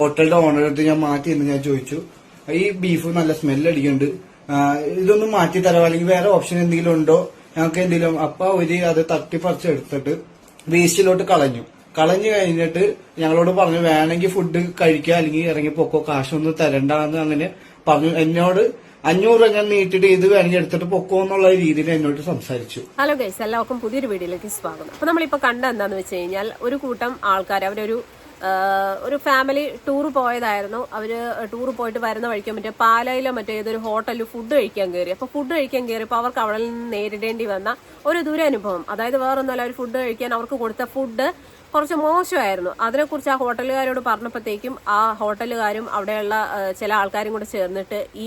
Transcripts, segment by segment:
ഹോട്ടലിന്റെ ഓണർ ഞാൻ മാറ്റി എന്ന് ഞാൻ ചോദിച്ചു. ഈ ബീഫ് നല്ല സ്മെല്ല് അടിക്കുന്നുണ്ട്. ഇതൊന്നും മാറ്റി തരാം അല്ലെങ്കിൽ വേറെ ഓപ്ഷൻ എന്തെങ്കിലും ഉണ്ടോ? ഞങ്ങൾക്ക് എന്തെങ്കിലും അപ്പൊ ഒരു അത് തട്ടിപ്പറിച്ച് എടുത്തിട്ട് വേസ്റ്റിലോട്ട് കളഞ്ഞു. കളഞ്ഞു കഴിഞ്ഞിട്ട് ഞങ്ങളോട് പറഞ്ഞു വേണമെങ്കിൽ ഫുഡ് കഴിക്കുക അല്ലെങ്കിൽ ഇറങ്ങി പൊക്കോ കാശൊന്നും തരണ്ടെന്ന് അങ്ങനെ പറഞ്ഞു. എന്നോട് അഞ്ഞൂറ് ഞാൻ നീട്ടിട്ട് ഇത് വേണമെങ്കിൽ എടുത്തിട്ട് പൊക്കോ എന്നുള്ള രീതിയിൽ എന്നോട് സംസാരിച്ചു. ഹലോ ഗൈസ് എല്ലാവർക്കും പുതിയൊരു വീഡിയോയിലേക്ക് സ്വാഗതം. അപ്പൊ നമ്മളിപ്പോ കണ്ട എന്താന്ന് വെച്ച് കഴിഞ്ഞാൽ ഒരു കൂട്ടം ആൾക്കാർ അവരൊരു ഒരു ഫാമിലി ടൂർ പോയതായിരുന്നു. അവർ ടൂർ പോയിട്ട് വരുന്ന വഴിക്ക് മറ്റേ പാലയിലോ മറ്റേ ഏതൊരു ഹോട്ടലിൽ ഫുഡ് കഴിക്കാൻ കയറി അപ്പോൾ ഫുഡ് കഴിക്കാൻ കയറിയപ്പോൾ അവർക്ക് അവിടെ നിന്ന് നേരിടേണ്ടി വന്ന ഒരു ദുരനുഭവം. അതായത് വേറൊന്നുമല്ല അവർ ഫുഡ് കഴിക്കാൻ അവർക്ക് കൊടുത്ത ഫുഡ് കുറച്ച് മോശമായിരുന്നു. അതിനെക്കുറിച്ച് ആ ഹോട്ടലുകാരോട് പറഞ്ഞപ്പോഴത്തേക്കും ആ ഹോട്ടലുകാരും അവിടെയുള്ള ചില ആൾക്കാരും കൂടെ ചേർന്നിട്ട് ഈ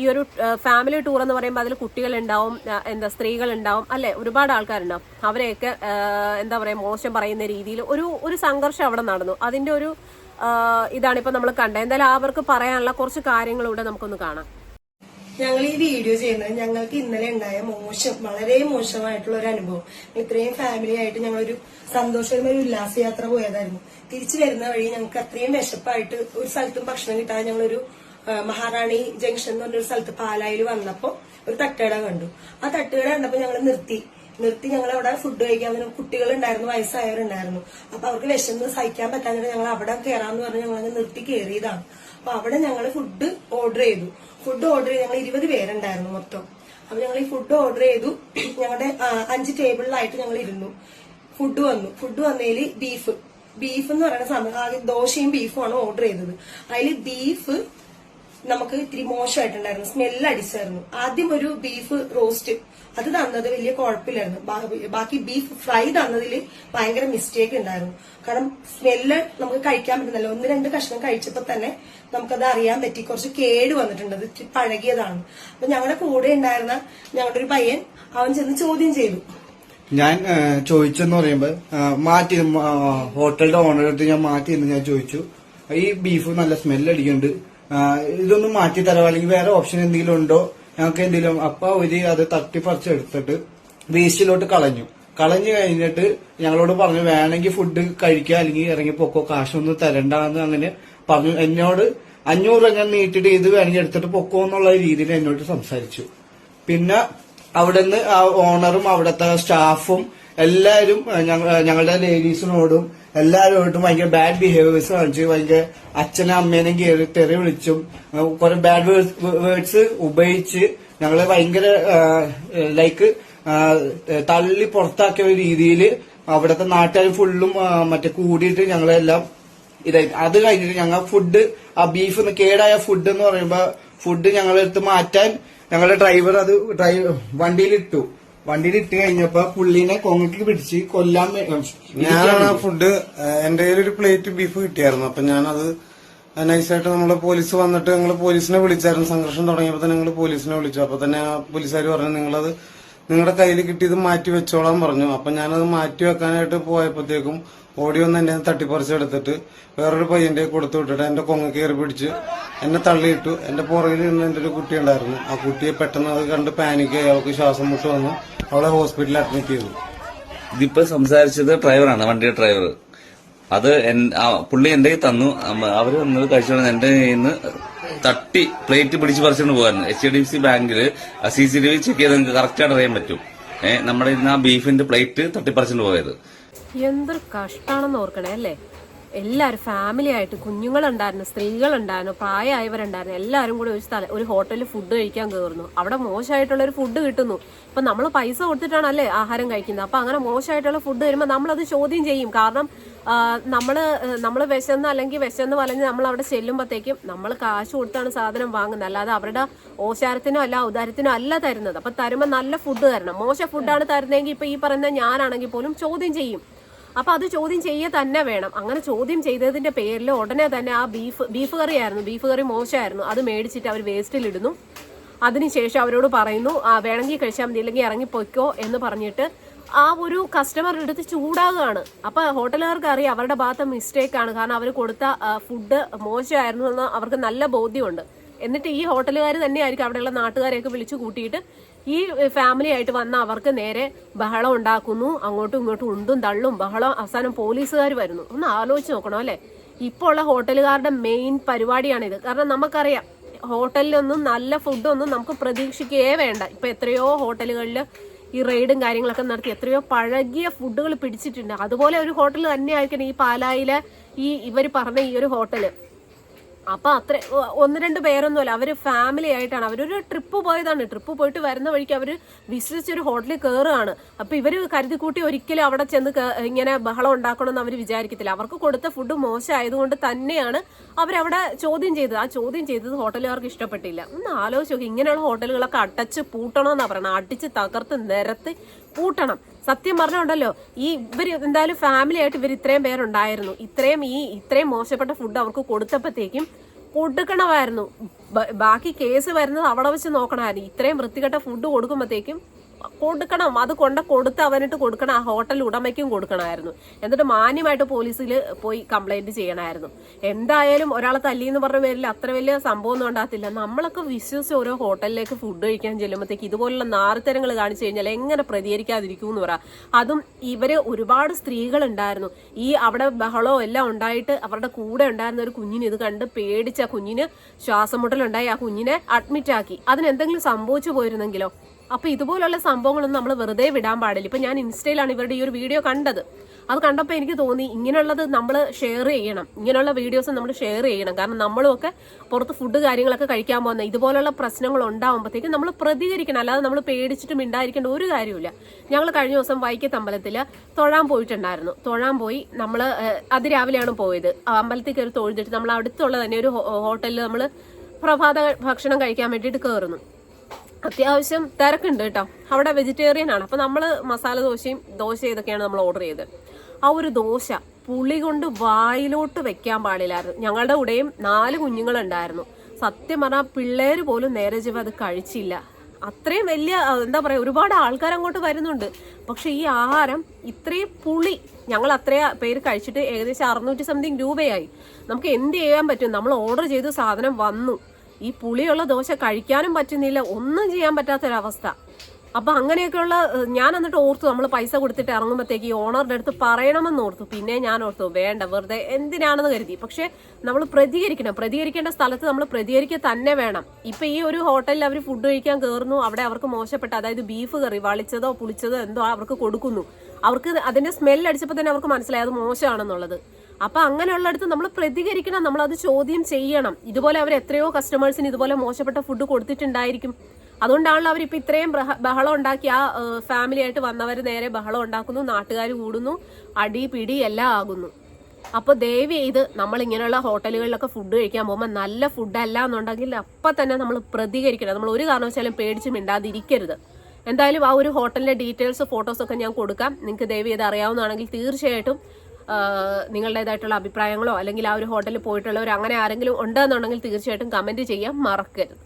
ഈ ഒരു ഫാമിലി ടൂർ എന്ന് പറയുമ്പോൾ അതിൽ കുട്ടികളുണ്ടാവും എന്താ സ്ത്രീകളുണ്ടാവും അല്ലെ? ഒരുപാട് ആൾക്കാരുണ്ടാവും. അവരെയൊക്കെ എന്താ പറയുക മോശം പറയുന്ന രീതിയിൽ ഒരു ഒരു സംഘർഷം അവിടെ നടന്നു. അതിന്റെ ഒരു ഇതാണ് ഇപ്പൊ നമ്മൾ കണ്ടത്. എന്തായാലും അവർക്ക് പറയാനുള്ള കുറച്ച് കാര്യങ്ങൾ ഇവിടെ നമുക്കൊന്ന് കാണാം. ഞങ്ങൾ ഈ വീഡിയോ ചെയ്യുന്നത് ഞങ്ങൾക്ക് ഇന്നലെ ഉണ്ടായ മോശം വളരെ മോശമായിട്ടുള്ള ഒരു അനുഭവം. ഇത്രയും ഫാമിലി ആയിട്ട് ഞങ്ങളൊരു സന്തോഷകരമായ ഒരു ഉല്ലാസയാത്ര പോയതായിരുന്നു. തിരിച്ചു വരുന്ന വഴി ഞങ്ങൾക്ക് അത്രയും വിശപ്പായിട്ട് ഒരു സ്ഥലത്തും ഭക്ഷണം കിട്ടാതെ ഞങ്ങളൊരു മഹാറാണി ജംഗ്ഷൻ എന്ന് പറഞ്ഞൊരു സ്ഥലത്ത് പാലായിൽ വന്നപ്പോ ഒരു തട്ടുകട കണ്ടു. ആ തട്ടുകട കണ്ടപ്പോൾ ഞങ്ങൾ നിർത്തി. നിർത്തി ഞങ്ങൾ അവിടെ ഫുഡ് കഴിക്കാൻ വന്നു. കുട്ടികളുണ്ടായിരുന്നു വയസ്സായവരുണ്ടായിരുന്നു. അപ്പൊ അവർക്ക് വിശന്ന് സഹിക്കാൻ പറ്റാഞ്ഞിട്ട് ഞങ്ങൾ അവിടെ കയറാന്ന് പറഞ്ഞ് ഞങ്ങൾ നിർത്തി കയറിയതാണ് അപ്പൊ അവിടെ ഞങ്ങൾ ഫുഡ് ഓർഡർ ചെയ്തു. ഫുഡ് ഓർഡർ ചെയ്ത് ഞങ്ങൾ ഇരുപത് പേരുണ്ടായിരുന്നു മൊത്തം. അപ്പൊ ഞങ്ങൾ ഈ ഫുഡ് ഓർഡർ ചെയ്തു. ഞങ്ങളുടെ അഞ്ച് ടേബിളിലായിട്ട് ഞങ്ങൾ ഇരുന്നു. ഫുഡ് വന്നു. ഫുഡ് വന്നതിൽ ബീഫ് ബീഫ് എന്ന് പറയുന്ന സമയം ദോശയും ദോശയും ബീഫുമാണ് ഓർഡർ ചെയ്തത്. അതിൽ ബീഫ് നമുക്ക് ഇത്തിരി മോശമായിട്ടുണ്ടായിരുന്നു സ്മെല്ല് അടിച്ചായിരുന്നു. ആദ്യം ഒരു ബീഫ് റോസ്റ്റ് അത് തന്നത് വലിയ കുഴപ്പമില്ലായിരുന്നു. ബാക്കി ബീഫ് ഫ്രൈ തന്നതിൽ ഭയങ്കര മിസ്റ്റേക്ക് ഉണ്ടായിരുന്നു. കാരണം സ്മെല്ല് നമുക്ക് കഴിക്കാൻ പറ്റുന്നില്ല. ഒന്ന് രണ്ട് കഷ്ണം കഴിച്ചപ്പോൾ തന്നെ നമുക്കത് അറിയാൻ പറ്റി. കുറച്ച് കേട് വന്നിട്ടുണ്ട്. അത് ഇത്തിരി പഴകിയതാണ്. അപ്പൊ ഞങ്ങളുടെ കൂടെ ഉണ്ടായിരുന്ന ഞങ്ങളുടെ ഒരു പയ്യൻ അവൻ ചെന്ന് ചോദ്യം ചെയ്തു. ഞാൻ ചോദിച്ചെന്ന് പറയുമ്പോ മാറ്റി ഹോട്ടലിന്റെ ഓണറടുത്ത് ഞാൻ മാറ്റി എന്ന് ഞാൻ ചോദിച്ചു. ഈ ബീഫ് നല്ല സ്മെല്ല് അടിക്കുന്നുണ്ട്. ഇതൊന്ന് മാറ്റി തരാം അല്ലെങ്കിൽ വേറെ ഓപ്ഷൻ എന്തെങ്കിലും ഉണ്ടോ? ഞങ്ങൾക്ക് എന്തെങ്കിലും അപ്പൊ അവർ അത് തട്ടിപ്പറിച്ച് എടുത്തിട്ട് വേസ്റ്റിലോട്ട് കളഞ്ഞു. കളഞ്ഞു കഴിഞ്ഞിട്ട് ഞങ്ങളോട് പറഞ്ഞു വേണമെങ്കിൽ ഫുഡ് കഴിക്കുക അല്ലെങ്കിൽ ഇറങ്ങി പൊക്കോ. കാശൊന്നും തരണ്ടെന്ന് അങ്ങനെ പറഞ്ഞു. എന്നോട് അഞ്ഞൂറ് രൂപ ഞാൻ നീട്ടിട്ട് ഇത് വേണമെങ്കിൽ എടുത്തിട്ട് പൊക്കോ എന്നുള്ള രീതിയിൽ എന്നോട് സംസാരിച്ചു. പിന്നെ അവിടുന്ന് ഓണറും അവിടത്തെ സ്റ്റാഫും എല്ലാവരും ഞങ്ങളുടെ ലേഡീസിനോടും എല്ലാവരോടും ഭയങ്കര ബാഡ് ബിഹേവിയേഴ്സ് കാണിച്ചു ഭയങ്കര അച്ഛനും അമ്മേനെയും കയറി തെറി വിളിച്ചും കുറെ ബാഡ് വേർഡ്സ് ഉപയോഗിച്ച് ഞങ്ങളെ ഭയങ്കര ലൈക്ക് തള്ളി പുറത്താക്കിയ ഒരു രീതിയിൽ അവിടുത്തെ നാട്ടുകാർ ഫുള്ളും മറ്റേ കൂടിയിട്ട് ഞങ്ങളെല്ലാം ഇതായി. അത് കഴിഞ്ഞിട്ട് ഞങ്ങൾ ഫുഡ് ആ ബീഫ് കേടായ ഫുഡ് എന്ന് പറയുമ്പോ ഫുഡ് ഞങ്ങളെടുത്ത് മാറ്റാൻ ഞങ്ങളുടെ ഡ്രൈവർ അത് ഡ്രൈവ് വണ്ടിയിലിട്ടു. വണ്ടിയിലിട്ട് കഴിഞ്ഞപ്പോ പുള്ളിനെ കൊങ്ങക്ക് പിടിച്ച് കൊല്ലാൻ ഞാനാണ് ആ ഫുഡ് എന്റെ കയ്യിൽ ഒരു പ്ലേറ്റ് ബീഫ് കിട്ടിയായിരുന്നു. അപ്പൊ ഞാനത് നൈസായിട്ട് നമ്മൾ പോലീസ് വന്നിട്ട് ഞങ്ങൾ പോലീസിനെ വിളിച്ചായിരുന്നു. സംഘർഷം തുടങ്ങിയപ്പോ തന്നെ ഞങ്ങൾ പോലീസിനെ വിളിച്ചു. അപ്പൊ തന്നെ ആ പോലീസുകാർ പറഞ്ഞു നിങ്ങളത് നിങ്ങളുടെ കയ്യിൽ കിട്ടിയത് മാറ്റി വെച്ചോളാൻ പറഞ്ഞു. അപ്പൊ ഞാനത് മാറ്റി വെക്കാനായിട്ട് പോയപ്പോഴത്തേക്കും ഓടി വന്ന് എന്നെ തട്ടിപ്പറിച്ചെടുത്തിട്ട് വേറൊരു പയ്യന്റെ കൊടുത്തു വിട്ടിട്ട് എന്റെ കൊങ്ങ കയറി പിടിച്ച് എന്നെ തള്ളിയിട്ടു. എന്റെ പുറകിൽ നിന്ന് എന്റെ ഒരു കുട്ടി ഉണ്ടായിരുന്നു. ആ കുട്ടിയെ പെട്ടെന്ന് അത് കണ്ട് പാനിക്കായി അവൾക്ക് ശ്വാസം മുട്ട് വന്നു. അവളെ ഹോസ്പിറ്റലിൽ അഡ്മിറ്റ് ചെയ്തു. ഇതിപ്പോ സംസാരിച്ചത് ഡ്രൈവറാണ് വണ്ടിയുടെ ഡ്രൈവർ അത് പുള്ളി എന്റെ തന്നു. അവർ വന്നത് കഴിച്ചോളാം എന്റെ കയ്യിൽ നിന്ന് തട്ടി പ്ലേറ്റ് പിടിച്ച് പറിച്ചുകൊണ്ട് പോകായിരുന്നു. എച്ച് ഡി എഫ് സി ബാങ്കിൽ C C T V check ചെയ്ത് നിങ്ങൾക്ക് കറക്റ്റായിട്ട് അറിയാൻ പറ്റും. ഏഹ് നമ്മുടെ ഇന്ന് ആ ബീഫിന്റെ പ്ലേറ്റ് തട്ടിപ്പറിച്ചുകൊണ്ട് പോയത്. എന്തൊരു കഷ്ടാണെന്ന് ഓർക്കണേ അല്ലേ? എല്ലാവരും ഫാമിലി ആയിട്ട് കുഞ്ഞുങ്ങളുണ്ടായിരുന്നു സ്ത്രീകളുണ്ടായിരുന്നു പ്രായമായവരുണ്ടായിരുന്നു എല്ലാവരും കൂടി ഒരു സ്ഥലം ഒരു ഹോട്ടലിൽ ഫുഡ് കഴിക്കാൻ കയറുന്നു അവിടെ മോശമായിട്ടുള്ള ഒരു ഫുഡ് കിട്ടുന്നു. ഇപ്പൊ നമ്മൾ പൈസ കൊടുത്തിട്ടാണല്ലേ ആഹാരം കഴിക്കുന്നത്. അപ്പൊ അങ്ങനെ മോശമായിട്ടുള്ള ഫുഡ് വരുമ്പോൾ നമ്മളത് ചോദ്യം ചെയ്യും. കാരണം നമ്മൾ നമ്മൾ വിശന്ന് അല്ലെങ്കിൽ വിശന്ന് വലഞ്ഞ് നമ്മൾ അവിടെ ചെല്ലുമ്പോഴത്തേക്കും നമ്മൾ കാശ് കൊടുത്താണ് സാധനം വാങ്ങുന്നത്. അല്ലാതെ അവരുടെ ഓശാരത്തിനോ അല്ല ഔദാരത്തിനോ അല്ല തരുന്നത്. അപ്പൊ തരുമ്പോൾ നല്ല ഫുഡ് തരണം. മോശം ഫുഡാണ് തരുന്നതെങ്കിൽ ഇപ്പൊ ഈ പറയുന്ന ഞാനാണെങ്കിൽ പോലും ചോദ്യം ചെയ്യും. അപ്പൊ അത് ചോദ്യം ചെയ്യുക തന്നെ വേണം. അങ്ങനെ ചോദ്യം ചെയ്തതിന്റെ പേരിൽ ഉടനെ തന്നെ ആ ബീഫ് ബീഫ് കറി ആയിരുന്നു ബീഫ് കറി മോശമായിരുന്നു. അത് മേടിച്ചിട്ട് അവർ വേസ്റ്റിലിടുന്നു അതിനുശേഷം അവരോട് പറയുന്നു ആ വേണമെങ്കിൽ കഴിച്ചാൽ മതി ഇല്ലെങ്കിൽ ഇറങ്ങി പൊയ്ക്കോ എന്ന് പറഞ്ഞിട്ട് ആ ഒരു കസ്റ്റമറുടെ അടുത്ത് ചൂടാകുകയാണ് അപ്പോൾ ഹോട്ടലുകാർക്ക് അറിയാം അവരുടെ ഭാഗത്ത് മിസ്റ്റേക്കാണ് കാരണം അവർ കൊടുത്ത ഫുഡ് മോശമായിരുന്നു എന്ന് അവർക്ക് നല്ല ബോധ്യമുണ്ട്. എന്നിട്ട് ഈ ഹോട്ടലുകാർ തന്നെയായിരിക്കും അവിടെയുള്ള നാട്ടുകാരെയൊക്കെ വിളിച്ചു കൂട്ടിയിട്ട് ഈ ഫാമിലി ആയിട്ട് വന്ന അവർക്ക് നേരെ ബഹളം ഉണ്ടാക്കുന്നു. അങ്ങോട്ടും ഇങ്ങോട്ടും ഉണ്ടും തള്ളും. ബഹളം അവസാനം പോലീസുകാർ വരുന്നു. ഒന്ന് ആലോചിച്ച് നോക്കണം അല്ലേ? ഇപ്പോൾ ഉള്ള ഹോട്ടലുകാരുടെ മെയിൻ പരിപാടിയാണിത്. കാരണം നമുക്കറിയാം ഹോട്ടലിലൊന്നും നല്ല ഫുഡൊന്നും നമുക്ക് പ്രതീക്ഷിക്കുകയേ വേണ്ട. ഇപ്പം എത്രയോ ഹോട്ടലുകളിൽ ഈ റെയ്ഡും കാര്യങ്ങളൊക്കെ നടത്തി എത്രയോ പഴകിയ ഫുഡുകൾ പിടിച്ചിട്ടുണ്ട്. അതുപോലെ ഒരു ഹോട്ടൽ തന്നെ ആയിരിക്കണം ഈ പാലായിലെ ഈ ഇവർ പറഞ്ഞ ഈ ഒരു ഹോട്ടൽ. അപ്പൊ അത്ര ഒന്ന് രണ്ട് പേരൊന്നുമല്ല അവർ ഫാമിലി ആയിട്ടാണ്. അവരൊരു ട്രിപ്പ് പോയതാണ്. ട്രിപ്പ് പോയിട്ട് വരുന്ന വഴിക്ക് അവർ വിശ്വസിച്ചൊരു ഹോട്ടലിൽ കയറുകയാണ് അപ്പൊ ഇവർ കരുതി കൂട്ടി ഒരിക്കലും അവിടെ ചെന്ന് ഇങ്ങനെ ബഹളം ഉണ്ടാക്കണമെന്ന് അവർ വിചാരിക്കത്തില്ല. അവർക്ക് കൊടുത്ത ഫുഡ് മോശമായതുകൊണ്ട് തന്നെയാണ് അവരവിടെ ചോദ്യം ചെയ്തത്. ആ ചോദ്യം ചെയ്തത് ഹോട്ടലുകാർക്ക് ഇഷ്ടപ്പെട്ടില്ല. ഒന്ന് ആലോചിച്ച് നോക്കി ഇങ്ങനെയുള്ള ഹോട്ടലുകളൊക്കെ അടച്ച് പൂട്ടണമെന്നാണ് പറയുന്നത്. അടിച്ച് തകർത്ത് നിരത്തി പൂട്ടണം സത്യം പറഞ്ഞുണ്ടല്ലോ ഈ ഇവർ എന്തായാലും ഫാമിലി ആയിട്ട് ഇവർ ഇത്രയും പേരുണ്ടായിരുന്നു. ഇത്രയും ഈ ഇത്രയും മോശപ്പെട്ട ഫുഡ് അവർക്ക് കൊടുത്തപ്പോഴത്തേക്കും കൊടുക്കണമായിരുന്നു. ബാക്കി കേസ് വരുന്നത് അവിടെ വെച്ച് നോക്കണമായിരുന്നു. ഇത്രയും വൃത്തികെട്ട ഫുഡ് കൊടുക്കുമ്പോഴത്തേക്കും കൊടുക്കണം. അത് കൊണ്ട കൊടുത്ത് അവനിട്ട് കൊടുക്കണം. ആ ഹോട്ടൽ ഉടമയ്ക്കും കൊടുക്കണമായിരുന്നു. എന്നിട്ട് മാന്യമായിട്ട് പോലീസിൽ പോയി കംപ്ലൈന്റ് ചെയ്യണമായിരുന്നു. എന്തായാലും ഒരാളെ തല്ലി എന്ന് പറഞ്ഞ പേരിൽ അത്ര വലിയ സംഭവം ഒന്നും ഉണ്ടാകത്തില്ല. നമ്മളൊക്കെ വിശ്വസിച്ച് ഓരോ ഹോട്ടലിലേക്ക് ഫുഡ് കഴിക്കാൻ ചെല്ലുമ്പോഴത്തേക്ക് ഇതുപോലുള്ള നാറിത്തരങ്ങൾ കാണിച്ചു കഴിഞ്ഞാൽ എങ്ങനെ പ്രതികരിക്കാതിരിക്കും എന്ന് പറ. അതും ഇവർ ഒരുപാട് സ്ത്രീകൾ ഉണ്ടായിരുന്നു ഈ അവിടെ ബഹളവും എല്ലാം ഉണ്ടായിട്ട് അവരുടെ കൂടെ ഉണ്ടായിരുന്ന ഒരു കുഞ്ഞിന് ഇത് കണ്ട് പേടിച്ച കുഞ്ഞിന് ശ്വാസം മുട്ടലുണ്ടായി. ആ കുഞ്ഞിനെ അഡ്മിറ്റ് ആക്കി. അതിന് എന്തെങ്കിലും സംഭവിച്ചു പോയിരുന്നെങ്കിലോ? അപ്പൊ ഇതുപോലുള്ള സംഭവങ്ങളൊന്നും നമ്മൾ വെറുതെ വിടാൻ പാടില്ല. ഇപ്പൊ ഞാൻ ഇൻസ്റ്റയിലാണ് ഇവരുടെ ഈ ഒരു വീഡിയോ കണ്ടത്. അത് കണ്ടപ്പോൾ എനിക്ക് തോന്നി ഇങ്ങനെയുള്ളത് നമ്മൾ ഷെയർ ചെയ്യണം. ഇങ്ങനെയുള്ള വീഡിയോസ് നമ്മൾ ഷെയർ ചെയ്യണം. കാരണം നമ്മളൊക്കെ പുറത്ത് ഫുഡ് കാര്യങ്ങളൊക്കെ കഴിക്കാൻ പോകുന്ന ഇതുപോലുള്ള പ്രശ്നങ്ങൾ ഉണ്ടാകുമ്പോഴത്തേക്കും നമ്മൾ പ്രതികരിക്കണം. അല്ലാതെ നമ്മൾ പേടിച്ചിട്ട് മിണ്ടായിരിക്കേണ്ട ഒരു കാര്യമില്ല ഞങ്ങൾ കഴിഞ്ഞ ദിവസം വൈക്കത്ത് അമ്പലത്തിൽ തൊഴാൻ പോയിട്ടുണ്ടായിരുന്നു. തൊഴാൻ പോയി നമ്മൾ അതിരാവിലെയാണ് പോയത്. അമ്പലത്തിൽ കയറി തൊഴുതിട്ട് നമ്മൾ അടുത്തുള്ള തന്നെ ഒരു ഹോട്ടലിൽ നമ്മൾ പ്രഭാത ഭക്ഷണം കഴിക്കാൻ വേണ്ടിയിട്ട് കയറുന്നു അത്യാവശ്യം തിരക്കുണ്ട് കേട്ടോ. അവിടെ വെജിറ്റേറിയൻ ആണ്. അപ്പം നമ്മൾ മസാല ദോശയും ദോശ ഇതൊക്കെയാണ് നമ്മൾ ഓർഡർ ചെയ്തത്. ആ ഒരു ദോശ പുളി കൊണ്ട് വായിലോട്ട് വെക്കാൻ പാടില്ലായിരുന്നു. ഞങ്ങളുടെ കൂടെയും നാല് കുഞ്ഞുങ്ങളുണ്ടായിരുന്നു. സത്യം പറഞ്ഞാൽ പിള്ളേർ പോലും നേരെ ജീവ അത് കഴിച്ചില്ല. അത്രയും വലിയ എന്താ പറയുക ഒരുപാട് ആൾക്കാർ അങ്ങോട്ട് വരുന്നുണ്ട്. പക്ഷെ ഈ ആഹാരം ഇത്രയും പുളി ഞങ്ങൾ അത്രയും പേര് കഴിച്ചിട്ട് ഏകദേശം അറുന്നൂറ്റി സംതിങ് രൂപയായി. നമുക്ക് എന്ത് ചെയ്യാൻ പറ്റും? നമ്മൾ ഓർഡർ ചെയ്ത് സാധനം വന്നു. ഈ പുളിയുള്ള ദോശ കഴിക്കാനും പറ്റുന്നില്ല ഒന്നും ചെയ്യാൻ പറ്റാത്തൊരവസ്ഥ. അപ്പൊ അങ്ങനെയൊക്കെയുള്ള ഞാൻ എന്നിട്ട് ഓർത്തു നമ്മൾ പൈസ കൊടുത്തിട്ട് ഇറങ്ങുമ്പോഴത്തേക്ക് ഈ ഓണറുടെ അടുത്ത് പറയണമെന്ന് ഓർത്തു. പിന്നെ ഞാൻ ഓർത്തു വേണ്ട വെറുതെ എന്തിനാണെന്ന് കരുതി. പക്ഷെ നമ്മൾ പ്രതികരിക്കണം. പ്രതികരിക്കേണ്ട സ്ഥലത്ത് നമ്മൾ പ്രതികരിക്കുക തന്നെ വേണം. ഇപ്പൊ ഈ ഒരു ഹോട്ടലിൽ അവർ ഫുഡ് കഴിക്കാൻ കയറുന്നു അവിടെ അവർക്ക് മോശപ്പെട്ട അതായത് ബീഫ് കറി വളിച്ചതോ പുളിച്ചതോ എന്തോ അവർക്ക് കൊടുക്കുന്നു. അവർക്ക് അതിന്റെ സ്മെൽ അടിച്ചപ്പോൾ തന്നെ അവർക്ക് മനസ്സിലായി അത് മോശമാണെന്നുള്ളത്. അപ്പൊ അങ്ങനെയുള്ളടത്ത് നമ്മൾ പ്രതികരിക്കണം നമ്മൾ അത് ചോദ്യം ചെയ്യണം. ഇതുപോലെ അവർ എത്രയോ കസ്റ്റമേഴ്സിന് ഇതുപോലെ മോശപ്പെട്ട ഫുഡ് കൊടുത്തിട്ടുണ്ടായിരിക്കും. അതുകൊണ്ടാണല്ലോ അവർ ഇപ്പൊ ഇത്രയും ബഹ- ബഹളം ഉണ്ടാക്കി ആ ഫാമിലി ആയിട്ട് വന്നവർ നേരെ ബഹളം ഉണ്ടാക്കുന്നു നാട്ടുകാർ കൂടുന്നു അടി പിടി എല്ലാം ആകുന്നു. അപ്പോൾ ദയവ് ചെയ്ത് നമ്മൾ ഇങ്ങനെയുള്ള ഹോട്ടലുകളിലൊക്കെ ഫുഡ് കഴിക്കാൻ പോകുമ്പോൾ നല്ല ഫുഡ് അല്ല എന്നുണ്ടെങ്കിൽ അപ്പൊ തന്നെ നമ്മൾ പ്രതികരിക്കണം. നമ്മൾ ഒരു കാരണവശാലും പേടിച്ച് മിണ്ടാതിരിക്കരുത്. എന്തായാലും ആ ഒരു ഹോട്ടലിന്റെ ഡീറ്റെയിൽസ് ഫോട്ടോസൊക്കെ ഞാൻ കൊടുക്കാം. നിങ്ങൾക്ക് ദയവ് ചെയ്ത് അറിയാവുന്നതാണെങ്കിൽ തീർച്ചയായിട്ടും നിങ്ങളുടേതായിട്ടുള്ള അഭിപ്രായങ്ങളോ അല്ലെങ്കിൽ ആ ഒരു ഹോട്ടലിൽ പോയിട്ടുള്ളവർ അങ്ങനെ ആരെങ്കിലും ഉണ്ടെന്നുണ്ടെങ്കിൽ തീർച്ചയായിട്ടും കമന്റ് ചെയ്യാൻ മറക്കരുത്.